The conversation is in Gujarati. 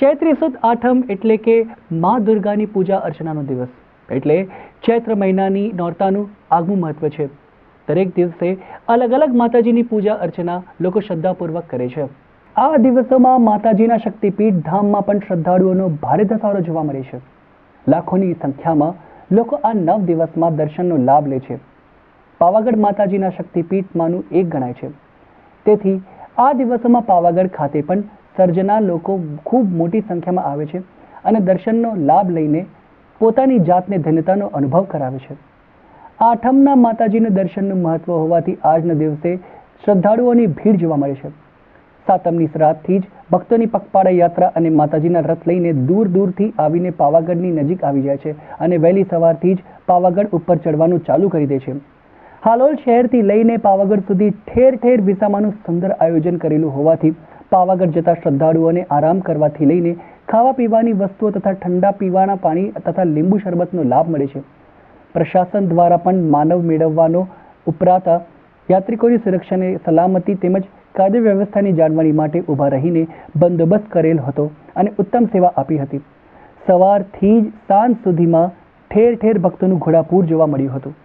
ચૈત્રી સુદ આઠમ એટલે કે મા દુર્ગાની પૂજા અર્ચનાનો દિવસ. એટલે ચૈત્ર મહિનાની નોરતાનું આગવું મહત્વ છે. દરેક દિવસે અલગ અલગ માતાજીની પૂજા અર્ચના લોકો શ્રદ્ધાપૂર્વક કરે છે. આ દિવસોમાં માતાજીના શક્તિપીઠ ધામમાં પણ શ્રદ્ધાળુઓનો ભારે ધસારો જોવા મળે છે. લાખોની સંખ્યામાં લોકો આ નવ દિવસમાં દર્શનનો લાભ લે છે. પાવાગઢ માતાજીના શક્તિપીઠમાંનું એક ગણાય છે. તેથી આ દિવસોમાં પાવાગઢ ખાતે પણ સર્જના લોકો ખૂબ મોટી સંખ્યામાં આવે છે અને દર્શનનો લાભ લઈને પોતાની જાતને ધન્યતાનો અનુભવ કરાવે છે. આઠમના માતાજીને દર્શનનું મહત્વ હોવાથી આજના દિવસે શ્રદ્ધાળુઓની ભીડ જોવા મળે છે. સાતમની શ્રાદ્ધથી જ ભક્તોની પગપાળા યાત્રા અને માતાજીના રથ લઈને દૂર દૂરથી આવીને પાવાગઢની નજીક આવી જાય છે અને વહેલી સવારથી જ પાવાગઢ ઉપર ચડવાનું ચાલુ કરી દે છે. હાલોલ શહેરથી લઈને પાવાગઢ સુધી ઠેર ઠેર વિસામાનું સુંદર આયોજન કરેલું હોવાથી પાવાગઢ જતા શ્રદ્ધાળુઓને આરામ કરવાથી લઈને ખાવા પીવાની વસ્તુઓ તથા ઠંડા પીવાના પાણી તથા લીંબુ શરબતનો લાભ મળે છે. પ્રશાસન દ્વારા પણ માનવ મેળવવાનો ઉપરાતા યાત્રિકોની સુરક્ષાને સલામતી તેમજ કાયદો વ્યવસ્થાની જાળવણી માટે ઊભા રહીને બંદોબસ્ત કરેલ હતો અને ઉત્તમ સેવા આપી હતી. સવારથી જ સાંજ સુધીમાં ઠેર ઠેર ભક્તોનું ઘોડાપૂર જોવા મળ્યું હતું.